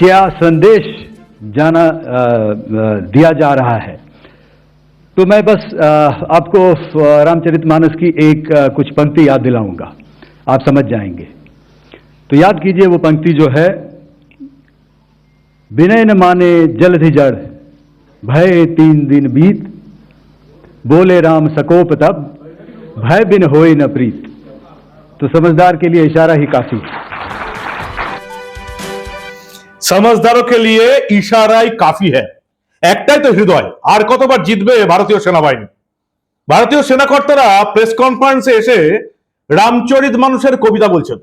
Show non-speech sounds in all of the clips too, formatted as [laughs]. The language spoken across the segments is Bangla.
क्या संदेश जाना दिया जा रहा है? तो मैं बस आपको अ, रामचरितमानस की एक कुछ पंक्ति याद दिलाऊँगा। आप समझ जाएँगे। तो याद कीजिए वो पंक्ति जो है विनय न माने जलधि जड़ भय तीन दिन बीत बोले राम सकोप तब भय बिन होए न प्रीत। तो समझदार के लिए इशारा ही काफ़ी है। समझदारों के लिए ইশারাই কাফি है একটাই তো হৃদয় আর কতবার জিতবে ভারতীয় সেনাবাহিনী ভারতীয় সেনাকর্তারা প্রেস কনফারেন্সে এসে রামচরিত মানুষের কবিতা বলছেন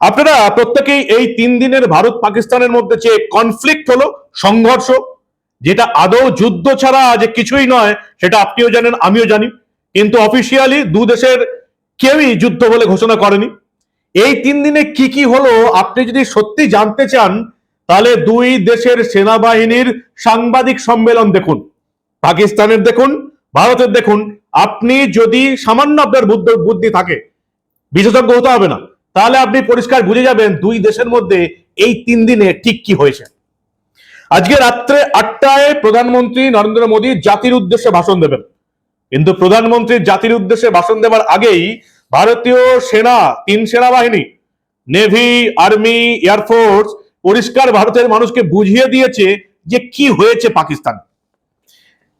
আপনারা প্রত্যেকেই এই তিন দিনের ভারত পাকিস্তানের মধ্যে যে কনফ্লিক্ট হলো সংঘর্ষ যেটা আদৌ যুদ্ধ ছাড়া যে কিছুই নয় সেটা আপনিও জানেন আমিও জানি কিন্তু অফিসিয়ালি দু দেশের কেউই যুদ্ধ বলে ঘোষণা করেনি এই তিন দিনে কি কি হলো আপনি যদি সত্যি জানতে চান তাহলে দুই দেশের সেনাবাহিনীর সাংবাদিক সম্মেলন দেখুন, পাকিস্তানের দেখুন, ভারতের দেখুন। আপনি যদি সামান্য আপনার বুদ্ধ- থাকে, বিশেষজ্ঞ হতে হবে না। তাহলে আপনি পরিষ্কার বুঝে যাবেন দুই দেশের মধ্যে এই তিন দিনে ঠিক কি হয়েছে। আজকে রাত্রে আটটায় প্রধানমন্ত্রী নরেন্দ্র মোদী জাতির উদ্দেশ্যে ভাষণ দেবেন। কিন্তু প্রধানমন্ত্রী জাতির উদ্দেশ্যে ভাষণ দেওয়ার আগেই ভারতীয় সেনা, তিন সেনাবাহিনী, নেভি, আর্মি এয়ারফোর্স পরিষ্কার ভারতের মানুষকে বুঝিয়ে দিয়েছে যে কি হয়েছে পাকিস্তান।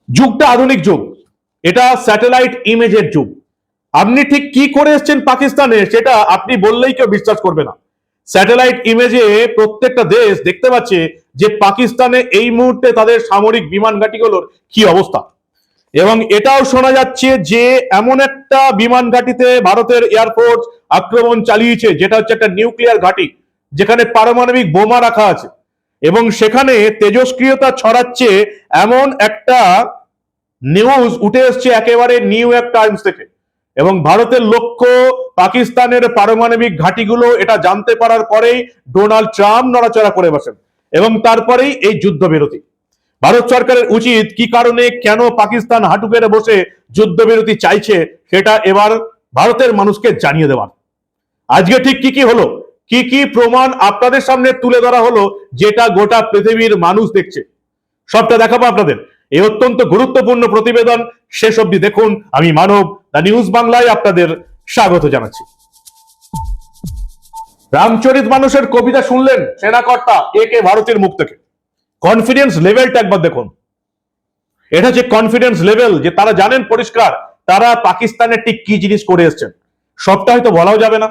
যুগটা আধুনিক যুগ। এটা স্যাটেলাইট ইমেজের যুগ। আপনি ঠিক কি করে এসেছেন পাকিস্তানে, সেটা আপনি বললেই কেউ বিশ্বাস করবে না। স্যাটেলাইট ইমেজে প্রত্যেকটা দেশ দেখতে পাচ্ছে যে পাকিস্তানে এই মুহূর্তে তাদের সামরিক বিমান ঘাঁটিগুলোর কি অবস্থা। এবং এটাও শোনা যাচ্ছে যে এমন একটা বিমান ঘাঁটিতে ভারতের এয়ারফোর্স আক্রমণ চালিয়েছে, যেটা হচ্ছে একটা নিউক্লিয়ার ঘাঁটি। যেখানে পারমাণবিক বোমা রাখা আছে। এবং সেখানে তেজস্ক্রিয়তা ছড়াচ্ছে এমন একটা নিউজ উঠে এসছে একেবারে নিউ ইয়র্ক টাইমস থেকে। এবং ভারতের লক্ষ্য পাকিস্তানের পারমাণবিক ঘাঁটিগুলো এটা জানতে পারার পরেই ডোনাল্ড ট্রাম্প নড়াচড়া করে বসেন। এবং তারপরেই এই যুদ্ধবিরতি। ভারত সরকারের উচিত কি কারণে কেন পাকিস্তান হাঁটু পেরে বসে যুদ্ধবিরতি চাইছে, সেটা এবার ভারতের মানুষকে জানিয়ে দেওয়ার। আজকে ঠিক কি কি হলো? কি কি প্রমাণ আপনাদের সামনে তুলে ধরা হলো যেটা গোটা পৃথিবীর মানুষ দেখছে? সবটা দেখাবো আপনাদের। এই অত্যন্ত গুরুত্বপূর্ণ প্রতিবেদন। শেষ অবধি দেখুন। আমি মানব দ্য নিউজ বাংলায় আপনাদের স্বাগত জানাচ্ছি। রামচরিত মানুষের কবিতা শুনলেন সেনাকর্তা এ কে ভারতের মুখ থেকে। কনফিডেন্স লেভেলটা একবার দেখুন। এটা যে কনফিডেন্স লেভেল যে তারা জানেন পরিষ্কার, তারা পাকিস্তানের ঠিক কি জিনিস করে এসছেন। সবটা হয়তো বলাও যাবে না।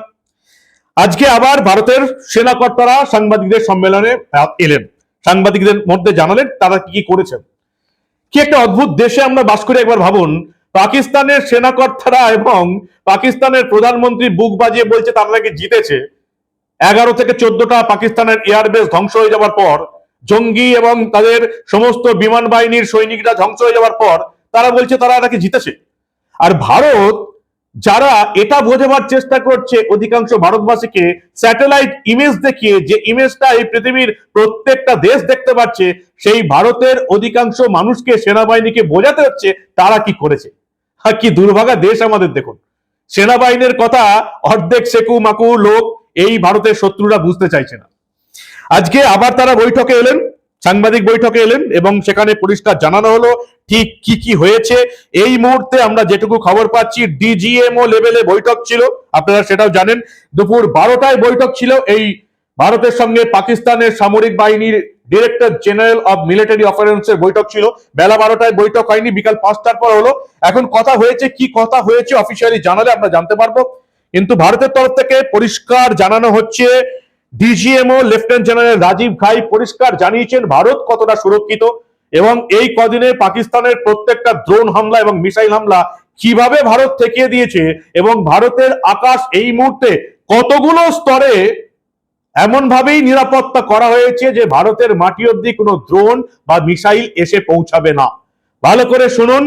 আজকে আবার ভারতের সেনাকর্তারা সাংবাদিকদের সম্মেলনে এলেন। সাংবাদিকদের মধ্যে জানালেন তারা কি কি করেছেন কি একটা অদ্ভুত দেশে আমরা বাস করি একবার ভাবুন, পাকিস্তানের সেনাকর্তারা এবং পাকিস্তানের প্রধানমন্ত্রী বুক বাজিয়ে বলছে তারা নাকি জিতেছে। এগারো থেকে চোদ্দটা পাকিস্তানের এয়ারবেস ধ্বংস হয়ে যাওয়ার পর, জঙ্গি এবং তাদের সমস্ত বিমান বাহিনীর সৈনিকরা ধ্বংস হয়ে যাওয়ার পর, তারা বলছে তারা নাকি জিতেছে। আর ভারত যারা এটা বোঝাবার চেষ্টা করছে অধিকাংশ ভারতবাসীকে স্যাটেলাইট ইমেজ দেখিয়ে যে ইমেজটা এই পৃথিবীর প্রত্যেকটা দেশ দেখতে পাচ্ছে, সেই ভারতের অধিকাংশ মানুষকে সেনাবাহিনীকে বোঝাতে হচ্ছে তারা কি করেছে। আর কি দুর্ভাগা দেশ আমাদের দেখুন। সেনাবাহিনীর কথা অর্ধেক সেকু মাকু লোক এই ভারতের শত্রুরা বুঝতে চাইছে না। আজকে আবার তারা বৈঠকে এলেন। সাংবাদিক বৈঠকে এলেন এবং সেখানে পরিষ্কার জানানো হলো ঠিক কি কি হয়েছে। এই মুহূর্তে আমরা যেটুকু খবর পাচ্ছি, ডিজিএমও লেভেলে বৈঠক ছিল। আপনারা সেটাও জানেন, দুপুর বারোটায় বৈঠক ছিল। এই ভারতের সঙ্গে পাকিস্তানের সামরিক বাহিনীর ডিরেক্টর জেনারেল অফ মিলিটারি অপারেশনসের বৈঠক ছিল। বেলা বারোটায় বৈঠক হয়নি, বিকাল পাঁচটার পর হলো। এখন কথা হয়েছে, কি কথা হয়েছে অফিসিয়ালি জানালে আমরা জানতে পারব। কিন্তু ভারতের তরফ থেকে পরিষ্কার জানানো হচ্ছে DGMO lieutenant general Rajiv Ghai পরিষ্কার জানিয়েছেন, ভারত কতটা সুরক্ষিত এবং এই কদিনে পাকিস্তানের প্রত্যেকটা ড্রোন হামলা এবং মিসাইল হামলা কীভাবে ভারত ঠেকিয়ে দিয়েছে এবং ভারতের আকাশ এই মুহূর্তে কতগুলো স্তরে এমন ভাবেই নিরাপত্তা করা হয়েছে যে ভারতের মাটি অব্দি কোনো ড্রোন বা মিসাইল এসে পৌঁছাবে না। ভালো করে শুনুন,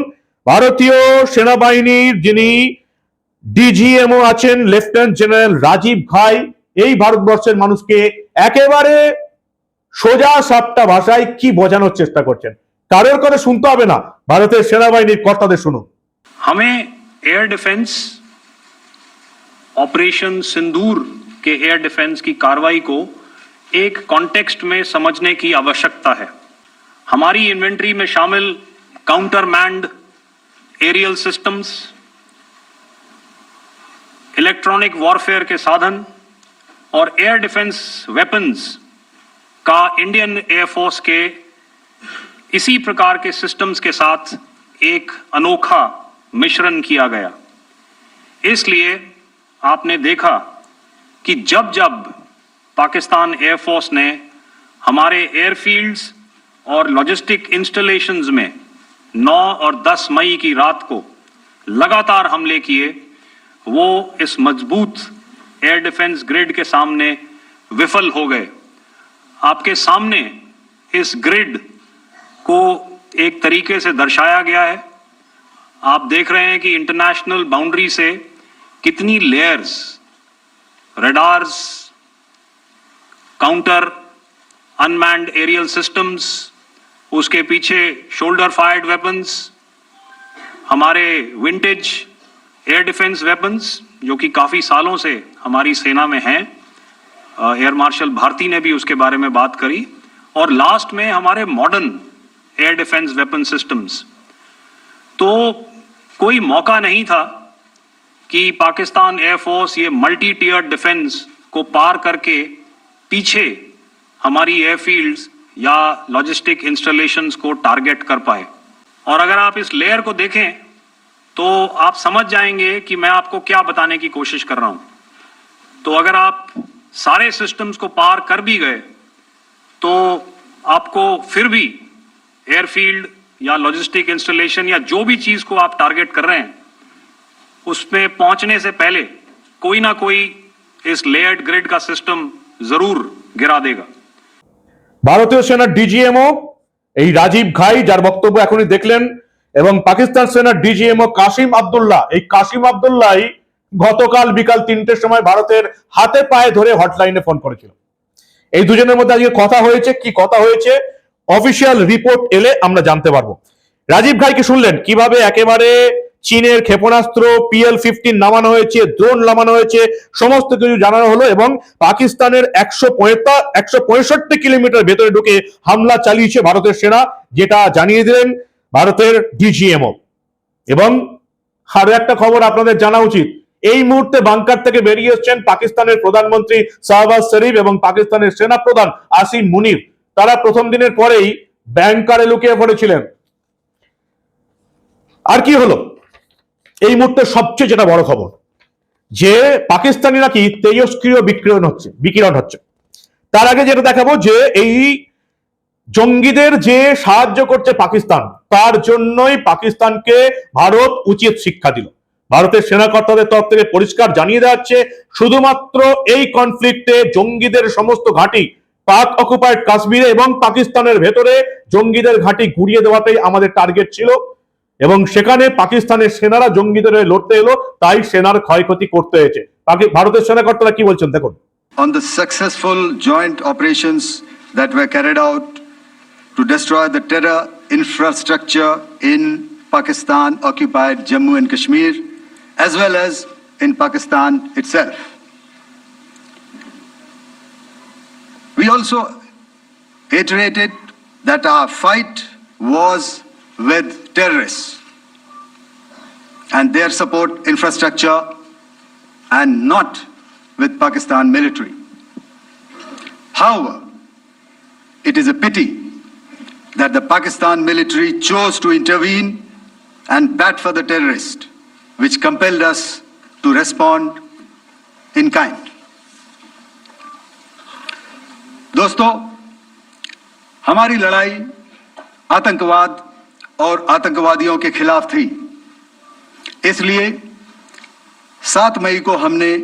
ভারতীয় সেনাবাহিনীর যিনি ডিজিএমও আছেন লেফটেন্যান্ট জেনারেল রাজীব ঘাই এই ভারতবর্ষের মানুষকে একেবারে সোজা সাপটা ভাষায় কি বোঝানোর চেষ্টা করছেন কারোর কথা শুনতে হবে না ভারতের সেনাবাহিনীর কর্তাদের শুনুন हमें एयर डिफेंस ऑपरेशन सिंदूर के एयर डिफेंस की कार्रवाई को एक कॉन्टेक्स्ट में समझने की आवश्यकता है हमारी इन्वेंट्री में शामिल counter manned aerial systems electronic warfare के साधन और एयर डिफेंस वेपन्स का इंडियन एयरफोर्स के इसी प्रकार के सिस्टम्स के साथ एक अनोखा मिश्रण किया गया। इसलिए आपने देखा कि जब जब पाकिस्तान एयरफोर्स ने हमारे एयरफील्ड्स और लॉजिस्टिक इंस्टॉलेशंस में 9 और 10 मई की रात को लगातार हमले किए, वो इस मज़बूत एयर डिफेंस ग्रिड के सामने विफल हो गए। आपके सामने इस ग्रिड को एक तरीके से दर्शाया गया है। आप देख रहे हैं कि इंटरनेशनल बाउंड्री से कितनी layers, radars, counter, unmanned aerial systems, उसके पीछे शोल्डर फायर्ड वेपन्स, हमारे विंटेज एयर डिफेंस वेपन्स जो कि काफ़ी सालों से हमारी सेना में हैं। एयर मार्शल भारती ने भी उसके बारे में बात करी। और लास्ट में हमारे modern air defence weapon systems. तो कोई मौका नहीं था कि पाकिस्तान एयरफोर्स ये मल्टी टीयर डिफेंस को पार करके पीछे हमारी एयरफील्ड्स या लॉजिस्टिक इंस्टॉलेशंस को टारगेट कर पाए। और अगर आप इस लेयर को देखें तो आप समझ जाएंगे कि मैं आपको क्या बताने की कोशिश कर रहा हूं तो अगर आप सारे सिस्टम्स को पार कर भी गए तो आपको फिर भी एयरफील्ड या लॉजिस्टिक इंस्टॉलेशन या जो भी चीज को आप टारगेट कर रहे हैं उसमें पहुंचने से पहले कोई ना कोई इस लेयर्ड ग्रिड का सिस्टम जरूर गिरा देगा ভারতীয় সেনার ডিজিএমও এই রাজীব ঘাই যার বক্তব্য এখনই দেখলেন এবং পাকিস্তান সেনার ডিজিএমও কাসিম আব্দুল্লাহ। এই কাসিম আব্দুল্লাহ গতকাল বিকাল তিনটের সময় ভারতের হাতে পায়ে ধরে হটলাইনে ফোন করেছিল। এই দুজনের মধ্যে আজকে কথা হয়েছে, কি কথা হয়েছে, অফিসিয়াল রিপোর্ট এলে আমরা জানতে পারব। রাজীব ঘাইকে শুনলেন? কীভাবে একেবারে চীনের ক্ষেপণাস্ত্র পিএল ফিফটিন নামানো হয়েছে ড্রোন নামানো হয়েছে, সমস্ত কিছু জানানো হলো এবং পাকিস্তানের একশো পঁয়তা, একশো পঁয়ষট্টি কিলোমিটার ভেতরে ঢুকে হামলা চালিয়েছে ভারতের সেনা, যেটা জানিয়ে দিলেন ভারতের ডিজিএমও। এবং আরও একটা খবর আপনাদের জানা উচিত, এই মুহূর্তে বাংকার থেকে বেরিয়ে এসছেন পাকিস্তানের প্রধানমন্ত্রী শাহবাজ শরীফ এবং পাকিস্তানের সেনা প্রধান আসিম মুনির। তারা প্রথম দিনের পরেই ব্যাংকারে লুকিয়ে পড়েছিলেন। আর কি হলো? এই মুহূর্তে সবচেয়ে যেটা বড় খবর, যে পাকিস্তানি নাকি তেজস্ক্রিয় বিকিরণ হচ্ছে বিকিরণ হচ্ছে। তার আগে যেটা দেখাবো, যে এই জঙ্গিদের যে সাহায্য করছে পাকিস্তান তার জন্যই পাকিস্তানকে ভারত উচিত শিক্ষা দিল। ভারতের সেনা কর্তাদের তরফ থেকে পরিষ্কার জানিয়ে দেওয়া শুধুমাত্র এই কনফ্লিক্টে জঙ্গিদের সমস্ত ঘাঁটি পাক অকুপাইড কাশ্মীরে এবং পাকিস্তানের ভেতরে জঙ্গিদের ঘাঁটি ঘুরিয়ে দেওয়াটাই আমাদের টার্গেট ছিল এবং সেখানে পাকিস্তানের সেনারা জঙ্গিদের হয়ে লড়তে এলো, তাই সেনার ক্ষয়ক্ষতি করতে হয়েছে। ভারতের সেনা কর্তারা কি বলছেন দেখুন। On the successful joint operations that were carried out to destroy the terror infrastructure in Pakistan occupied Jammu and Kashmir, as well as in Pakistan itself. We also iterated that our fight was with terrorists and their support infrastructure and not with Pakistan military. However, it is a pity that the Pakistan military chose to intervene and bat for the terrorist, which compelled us to respond in kind. दोस्तों हमारी लड़ाई आतंकवाद और आतंकवादियों के खिलाफ थी इसलिए सात मई को हमने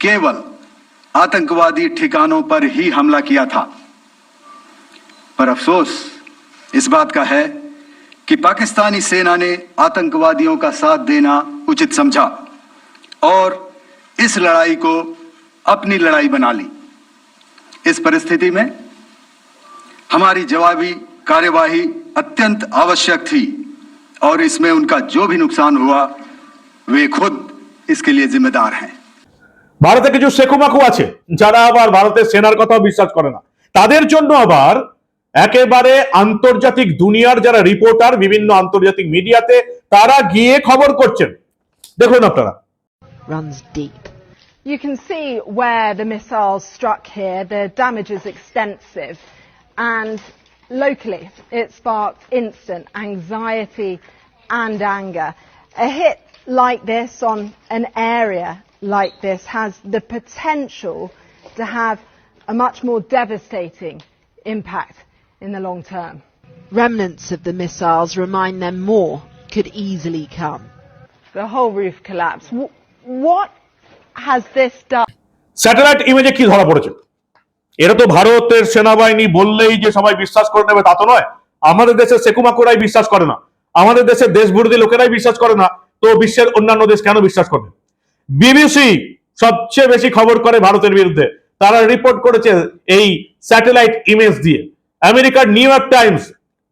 केवल आतंकवादी ठिकानों पर ही हमला किया था पर अफसोस इस बात का है कि पाकिस्तानी सेना ने आतंकवादियों का साथ देना उचित समझा और इस लड़ाई को अपनी लड़ाई बना ली इस परिस्थिति में हमारी जवाबी कार्यवाही अत्यंत आवश्यक थी और इसमें उनका जो भी नुकसान हुआ वे खुद इसके लिए जिम्मेदार हैं ভারতে কিছু সেকুমাকু আছে যারা আবার ভারতের সেনার কথাও বিশ্বাস করে না তাদের জন্য আবার একেবারে আন্তর্জাতিক দুনিয়ার যারা রিপোর্টার বিভিন্ন আন্তর্জাতিক মিডিয়াতে তারা গিয়ে খবর করছেন দেখুন আপনারা runs deep. You can see where the missiles struck here. The damage is extensive. And locally, it sparked instant anxiety and anger. A hit like this on an area like this has the potential to have a much more devastating impact in the long term. Remnants of the missiles remind them more could easily come. The whole roof collapsed. What has this done? Satellite ইমেজে কি ধরা পড়েছে এটা তো ভারতের সেনাবাহিনী বললেই যে সবাই বিশ্বাস করে নেবে তা তো নয় আমাদের দেশের সেকুমাকুরাই বিশ্বাস করে না আমাদের দেশের দেশ বিরোধী লোকেরাই বিশ্বাস করে না তো বিশ্বের অন্যান্য দেশ কেন বিশ্বাস করবে বিবিসি সবচেয়ে বেশি খবর করে ভারতের বিরুদ্ধে তারা রিপোর্ট করেছে এই স্যাটেলাইট ইমেজ দিয়ে আমেরিকার নিউ ইয়র্ক টাইমস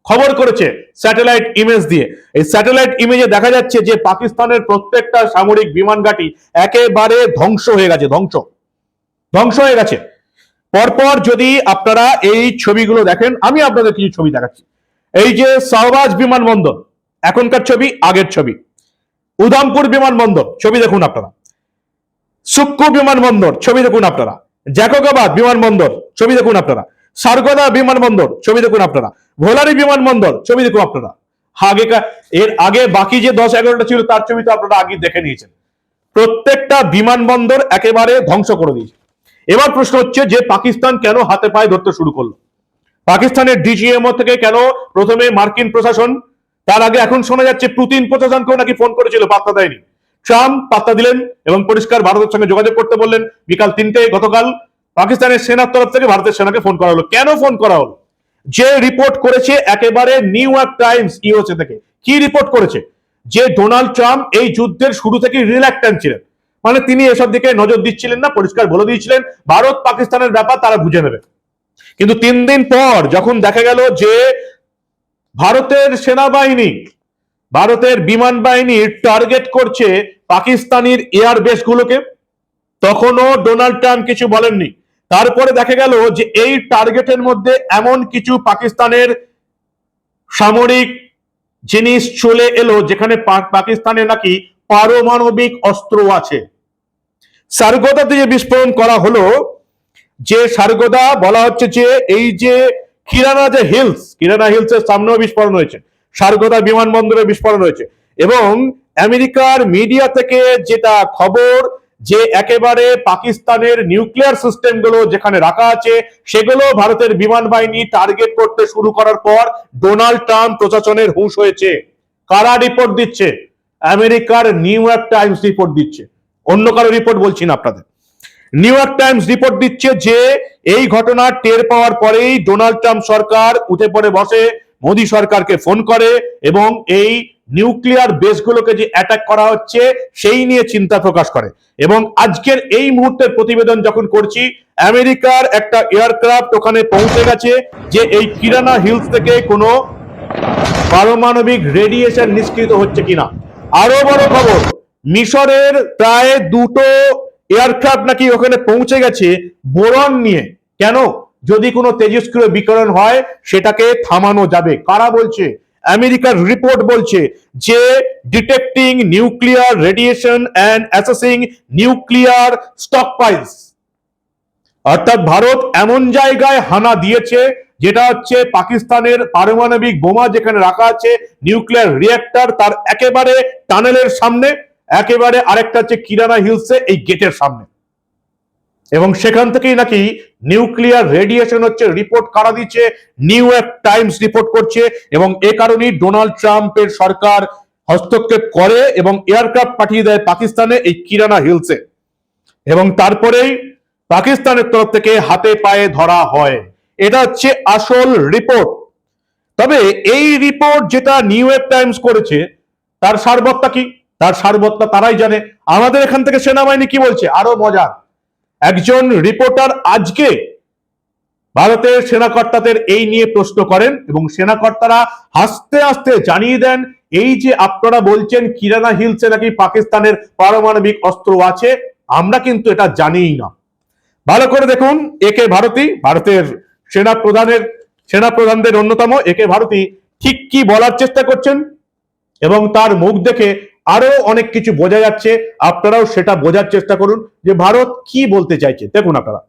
খবর করেছে স্যাটেলাইট ইমেজ দিয়ে। এই স্যাটেলাইট ইমেজে দেখা যাচ্ছে যে পাকিস্তানের প্রত্যেকটা সামরিক বিমান ঘাঁটি একেবারে ধ্বংস হয়ে গেছে, ধ্বংস। ধ্বংস হয়ে গেছে। পরপর যদি আপনারা এই ছবিগুলো দেখেন, আমি আপনাদের কিছু ছবি দেখাচ্ছি। এই যে শাহবাজ বিমানবন্দর, এখনকার ছবি, আগের ছবি। উধামপুর বিমানবন্দর, ছবি দেখুন আপনারা। সুক্কু বিমানবন্দর, ছবি দেখুন আপনারা। জ্যাকোগাবাদ বিমানবন্দর, ছবি দেখুন আপনারা। সারগোদা বিমানবন্দর, ছবি দেখুন আপনারা। ভোলারি বিমানবন্দর, ছবি দেখুন আপনারা। আগেকার, এর আগে বাকি যে দশ এগারোটা ছিল, তার ছবি তো আপনারা আগে দেখে নিয়েছেন। প্রত্যেকটা বিমানবন্দর একেবারে ধ্বংস করে দিয়েছে। এবার প্রশ্ন হচ্ছে যে পাকিস্তান কেন হাতে পায়ে ধরতে শুরু করল? পাকিস্তানের ডিজিএমও থেকে কেন প্রথমে মার্কিন প্রশাসন, তার আগে এখন শোনা যাচ্ছে পুতিন প্রশাসনকেও নাকি ফোন করেছিল, পাত্তা দেয়নি। ট্রাম্প পাত্তা দিলেন এবং পরিষ্কার ভারতের সঙ্গে যোগাযোগ করতে বললেন। বিকাল তিনটে গতকাল পাকিস্তানের সেনার তরফ থেকে ভারতের সেনাকে ফোন করা হলো। কেন ফোন করা হলো? যে রিপোর্ট করেছে একেবারে নিউ ইয়র্ক টাইমস ইউএসএ থেকে। কি রিপোর্ট করেছে? যে ডোনাল্ড ট্রাম্প এই যুদ্ধের শুরু থেকে রিল্যাক্টেন্ট ছিলেন। মানে তিনি এসব দিকে নজর দিচ্ছিলেন না, পরিষ্কার বলে দিয়েছিলেন, ভারত পাকিস্তানের ব্যাপার তারা বুঝে নেবে। কিন্তু তিন দিন পর যখন দেখা গেল যে ভারতের সেনাবাহিনী, ভারতের বিমান বাহিনী টার্গেট করছে পাকিস্তানির এয়ার বেস গুলোকে, তখনও ডোনাল্ড ট্রাম্প কিছু বলেননি। তারপরে দেখা গেল যে এই টার্গেটের মধ্যে এমন কিছু পাকিস্তানের সামরিক জিনিস চলে এলো, যেখানে পাকিস্তানে নাকি পারমাণবিক অস্ত্র আছে। সারগোদাতে দিয়ে বিস্ফোরণ করা হলো, যে সারগোদা বলা হচ্ছে যে এই যে কিরানা যে হিলস, কিরানা হিলস এর সামনেও বিস্ফোরণ হয়েছে, সারগোদা বিমানবন্দরে বিস্ফোরণ হয়েছে এবং আমেরিকার মিডিয়া থেকে যেটা খবর যে একেবারে পাকিস্তানের নিউক্লিয়ার সিস্টেমগুলো যেখানে রাখা আছে, সেগুলো ভারতের বিমান বাহিনী টার্গেট করতে শুরু করার পর ডোনাল্ড ট্রাম্প প্রশাসনের হুঁশ হয়েছে। কারা রিপোর্ট দিচ্ছে? আমেরিকার নিউ ইয়র্ক টাইমস রিপোর্ট দিচ্ছে। অন্য কারও রিপোর্ট বলছি না আপনাদের। নিউ ইয়র্ক টাইমস রিপোর্ট দিচ্ছে যে, এই ঘটনা টের পাওয়ার পরেই ডোনাল্ড ট্রাম্প সরকার উঠে পড়ে বসে, মোদী সরকারকে ফোন করে এবং এই নিউক্লিয়ার বেসগুলোকে যে অ্যাটাক করা হচ্ছে, সেই নিয়ে চিন্তা প্রকাশ করে। এবং আজকের এই মুহূর্তের প্রতিবেদন যখন করছি, আমেরিকার একটা এয়ারক্রাফট ওখানে পৌঁছে গেছে, যে এই কিরানা হিলস থেকে কোনো পারমাণবিক রেডিয়েশন নিষ্কৃত হচ্ছে কিনা। আরও বড় খবর, মিশরের প্রায় দুটো এয়ারক্রাফট নাকি ওখানে পৌঁছে গেছে, বোরন নিয়ে। কেন? যদি কোনো তেজস্ক্রিয় বিকরণ হয়, সেটাকে থামানো যাবে। কারা বলছে? আমেরিকার রিপোর্ট বলছে যে detecting nuclear radiation and assessing nuclear stockpiles অর্থাৎ ভারত এমন জায়গায় হানা দিয়েছে, যেটা হচ্ছে পাকিস্তানের পারমাণবিক বোমা যেখানে রাখা আছে নিউক্লিয়ার রিয়েক্টর তার একেবারে টানেলের সামনে, একেবারে আরেকটা হচ্ছে কিরানা হিলসে এই গেটের সামনে। এবং সেখান থেকেই নাকি নিউক্লিয়ার রেডিয়েশন হচ্ছে রিপোর্ট কারা দিচ্ছে? নিউ ইয়র্ক টাইমস রিপোর্ট করছে এবং এ কারণেই ডোনাল্ড ট্রাম্পের সরকার হস্তক্ষেপ করে এবং এয়ারক্রাফট পাঠিয়ে দেয় পাকিস্তানে এই কিরানা হিলসে। এবং তারপরেই পাকিস্তানের তরফ থেকে হাতে পায়ে ধরা হয়। এটা হচ্ছে আসল রিপোর্ট। তবে এই রিপোর্ট যেটা নিউ ইয়র্ক টাইমস করেছে, তার সারবত্তা কি? তার সারবত্তা তারাই জানে। আমাদের এখান থেকে সেনাবাহিনী কি বলছে? আরও মজার একজন রিপোর্টার আজকে ভারতের সেনাকর্তাদের এই নিয়ে প্রশ্ন করেন এবং সেনাকর্তারা হাসতে হাসতে জানিয়ে দেন, এই যে আপনারা বলছেন কিরানা হিলসে নাকি পাকিস্তানের পারমাণবিক অস্ত্র আছে, আমরা কিন্তু এটা জানিই না। ভালো করে দেখুন একে ভারতী, ভারতের সেনা প্রধানের, সেনা প্রধানদের অন্যতম একে ভারতী ঠিক কি বলার চেষ্টা করছেন এবং তার মুখ দেখে আরো অনেক কিছু বোঝা যাচ্ছে আপনারাও সেটা বোঝার চেষ্টা করুন যে ভারত কি বলতে চাইছে দেখুন আপনারা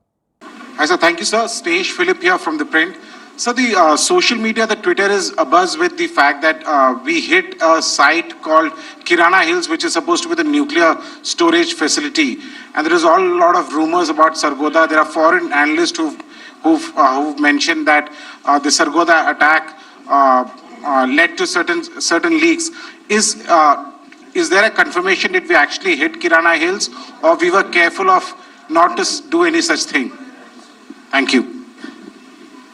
Hi, sir. Thank you, sir. Stage Philip here from the print. So the uh, social media, the Twitter is abuzz with the fact that uh, we hit a site called Kirana Hills, which is supposed to be the nuclear storage facility. And there is all a lot of rumors about Sargoda. There are foreign analysts who've, who've, uh, who've mentioned that uh, the Sargoda attack uh, uh, led to certain certain leaks. Is uh, is there a confirmation that we actually hit Kirana Hills, or we were careful of not to s- do any such thing? Thank you.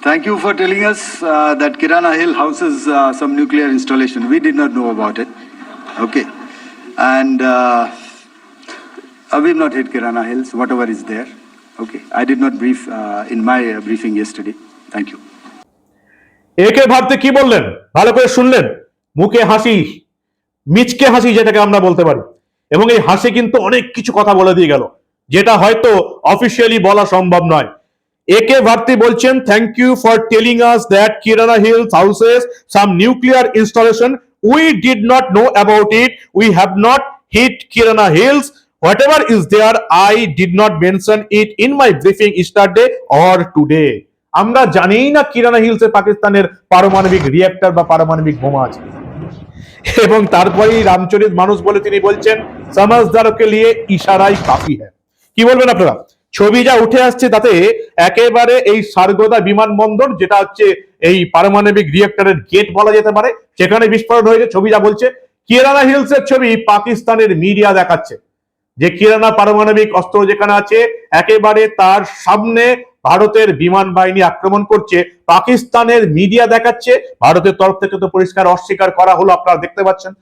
Thank you for telling us uh, that Kirana Hill houses uh, some nuclear installation. We did not know about it. Okay. And uh, uh, we've not hit Kirana Hills, whatever is there. Okay. I did not brief uh, in my uh, briefing yesterday. Thank you. একে ভাবতে কি বললেন ভালো করে শুনলেন মুখে হাসি মিচকে হাসি যেটাকে আমরা বলতে পারি। এবং এই হাসি কিন্তু অনেক কিছু কথা বলে দিয়ে গেল। যেটা হয়তো অফিসিয়ালি বলা সম্ভব নয়। একে ভারতী বলছেন thank you for telling us that Kirana hills houses some nuclear installation we did not know about it we have not hit Kirana hills whatever is there I did not mention it in my briefing yesterday or today আমরা জানিই না কিরানা হিলসে পাকিস্তানের পারমাণবিক রিয়েক্টর বা পারমাণবিক বোমা আছে। [laughs] এবং তারপরেই রামচরিত মানুষ বলে তিনি বলছেন, সমাজদারকে নিয়ে ইশারাই কাফি হ্যাঁ কি বলবেন আপনারা? ছবি যা উঠে আসছে তাতে একেবারে এই সারগোদা বিমানবন্দর, যেটা হচ্ছে এই পারমাণবিক রিয়েক্টরের গেট বলা যেতে পারে সেখানে বিস্ফোরণ হয়েছে, ছবি যা বলছে, কিরানা হিলসের ছবি পাকিস্তানের মিডিয়া দেখাচ্ছে। যে কিরানা পারমাণবিক অস্ত্র যেখানে আছে, একেবারে তার সামনে ভারতের বিমান বাহিনী আক্রমণ করছে, পাকিস্তানের মিডিয়া দেখাচ্ছে, ভারতের তরফ থেকে তো পরিষ্কার অস্বীকার করা হলো, আপনারা দেখতে পাচ্ছেন।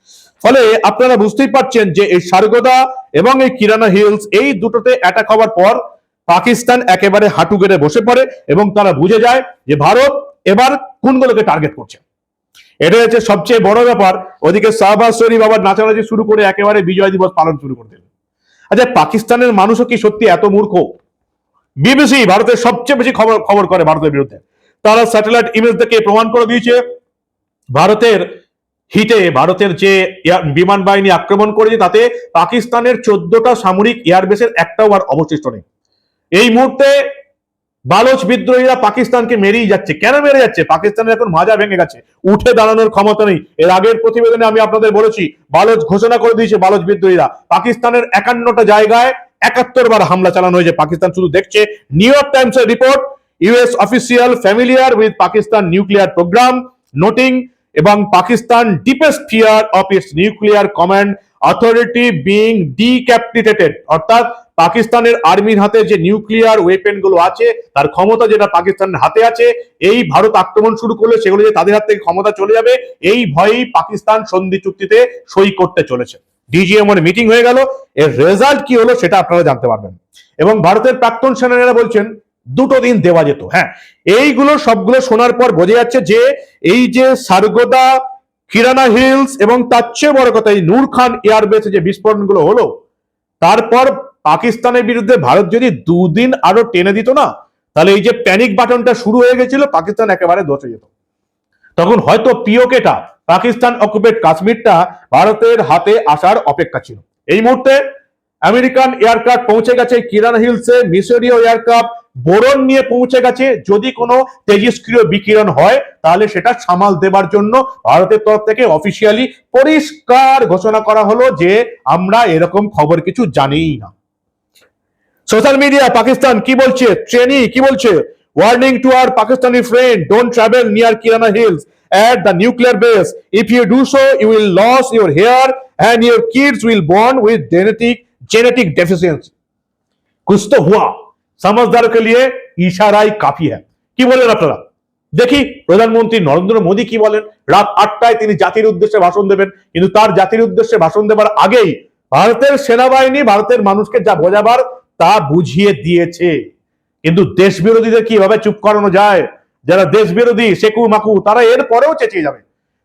ফলে আপনারা বুঝতেই পারছেন যে এই সারগোদা এবং এই কিরানা হিলস, এই দুটোতে অ্যাটাক হওয়ার পর পাকিস্তান একেবারে হাঁটু গেড়ে বসে পড়ে এবং তারা বুঝে যায় যে ভারত এবার কোনগুলোকে টার্গেট করছে। এটা হচ্ছে সবচেয়ে বড় ব্যাপার। ওদিকে শাহবাজ শরীফ আবার নাচানাচি শুরু করে একেবারে বিজয় দিবস পালন শুরু করে দিল আচ্ছা পাকিস্তানের মানুষও কি সত্যি এত মূর্খ? বিবিসি ভারতের সবচেয়ে বেশি খবর খবর করে ভারতের বিরুদ্ধে। তারা স্যাটেলাইট ইমেজ দেখে প্রমাণ করে দিয়েছে, ভারতের হিটে ভারতের যে বিমান বাহিনী আক্রমণ করেছে, তাতে পাকিস্তানের চোদ্দটা সামরিক এয়ারবেসের একটাও আর অবশিষ্ট নেই। এই মুহূর্তে বালোচ বিদ্রোহীরা পাকিস্তানকে মেরেই যাচ্ছে। কেন মেরে যাচ্ছে? পাকিস্তানের এখন মাজা ভেঙে গেছে। উঠে দাঁড়ানোর ক্ষমতা নেই। এর আগের প্রতিবেদনে আমি আপনাদের বলেছি, বালোচ ঘোষণা করে দিয়েছে বালোচ বিদ্রোহীরা। পাকিস্তানের একান্নটা জায়গায় একাত্তর বার হামলা চালানো হয়েছে। পাকিস্তান শুধু দেখছে। নিউ ইয়র্ক টাইমস এর report US official familiar with Pakistan nuclear programme noting এবং Pakistan deepest fear of its nuclear command authority being decapitated অর্থাৎ পাকিস্তানের আর্মির হাতে যে নিউক্লিয়ার ওয়েপেনগুলো আছে, তার ক্ষমতা যেটা পাকিস্তানের হাতে আছে, এই ভারত আক্রমণ শুরু করলে সেগুলো যে তাদের হাত থেকে ক্ষমতা চলে যাবে, এই ভয়েই পাকিস্তান সন্ধি চুক্তিতে সই করতে চলেছে। ডিজিএম এর মিটিং হয়ে গেল। এর রেজাল্ট কি হলো সেটা আপনারা জানতে পারবেন। এবং ভারতের প্রাক্তন সেনারা বলছেন, দুটো দিন দেওয়া যেত। হ্যাঁ এইগুলো সবগুলো শোনার পর বোঝা যাচ্ছে যে এই যে সারগোদা, কিরানা হিলস এবং তার চেয়ে বড় কথা, এই নূর খান এয়ারবেসে যে বিস্ফোরণগুলো হলো, তারপর পাকিস্তানের বিরুদ্ধে ভারত যদি দুদিন আরও টেনে দিত না, তাহলে এই যে প্যানিক বাটনটা শুরু হয়ে গেছিল, পাকিস্তান একেবারে দোষে যেত। তখন হয়তো পিওকেটা পাকিস্তান অকুপেট কাশ্মীরটা ভারতের হাতে আসার অপেক্ষা ছিল। এই মুহূর্তে আমেরিকান এয়ারক্রাফট পৌঁছে গেছে কিরান হিলসে, মিশরীয় এয়ারক্রাফট বোরন নিয়ে পৌঁছে গেছে। যদি কোনো তেজস্ক্রিয় বিকিরণ হয়, তাহলে সেটা সামাল দেবার জন্য ভারতের তরফ থেকে অফিসিয়ালি পরিষ্কার ঘোষণা করা হলো যে আমরা এরকম খবর কিছু জানিই না। সোশ্যাল মিডিয়া পাকিস্তান কি বলছে? ট্রেনি কি বলছে? Warning to our Pakistani friend don't travel near Kirana hills at the nuclear base. If you do so, you will lose your hair and your kids will born with genetic genetic deficiency. कुछ तो हुआ समझदारों के लिए इशारा ही काफी है কি বলেন আপনারা দেখি প্রধানমন্ত্রী নরেন্দ্র মোদী কি বলেন রাত আটটায় তিনি জাতির উদ্দেশ্যে ভাষণ দেবেন কিন্তু তার জাতির উদ্দেশ্যে ভাষণ দেবার আগেই ভারতের সেনাবাহিনী ভারতের মানুষকে যা বোঝাবার তা বুঝিয়ে দিয়েছে কিন্তু দেশ বিরোধীদের কিভাবে চুপ করানো যায় যারা দেশ বিরোধী সেকু মাকু, তারা এর পরেও চেঁচিয়ে যাবে।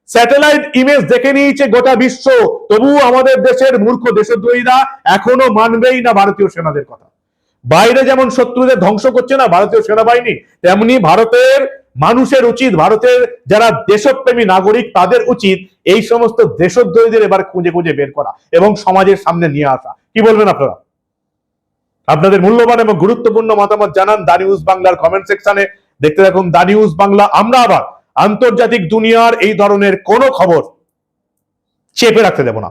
স্যাটেলাইট ইমেজ দেখে নিয়েছে গোটা বিশ্ব। তবু আমাদের দেশের মূর্খ দেশদ্রোহীরা এখনও মানবেই না ভারতীয় সেনাদের কথা। বাইরে যেমন শত্রুদের ধ্বংস করছে না ভারতীয় সেনাবাহিনী, তেমনি ভারতের মানুষের উচিত, ভারতের যারা দেশপ্রেমী নাগরিক, তাদের উচিত এই সমস্ত দেশদ্রোহীদের এবার খুঁজে খুঁজে বের করা এবং সমাজের সামনে নিয়ে আসা। কি বলবেন আপনারা? আপনাদের মূল্যবান এবং গুরুত্বপূর্ণ মতামত জানান দা নিউজ বাংলার কমেন্ট সেকশনে দেখতে থাকুন দা নিউজ বাংলা, আমরা আবার আন্তর্জাতিক দুনিয়ার এই ধরনের কোনো খবর চেপে রাখতে দেব না।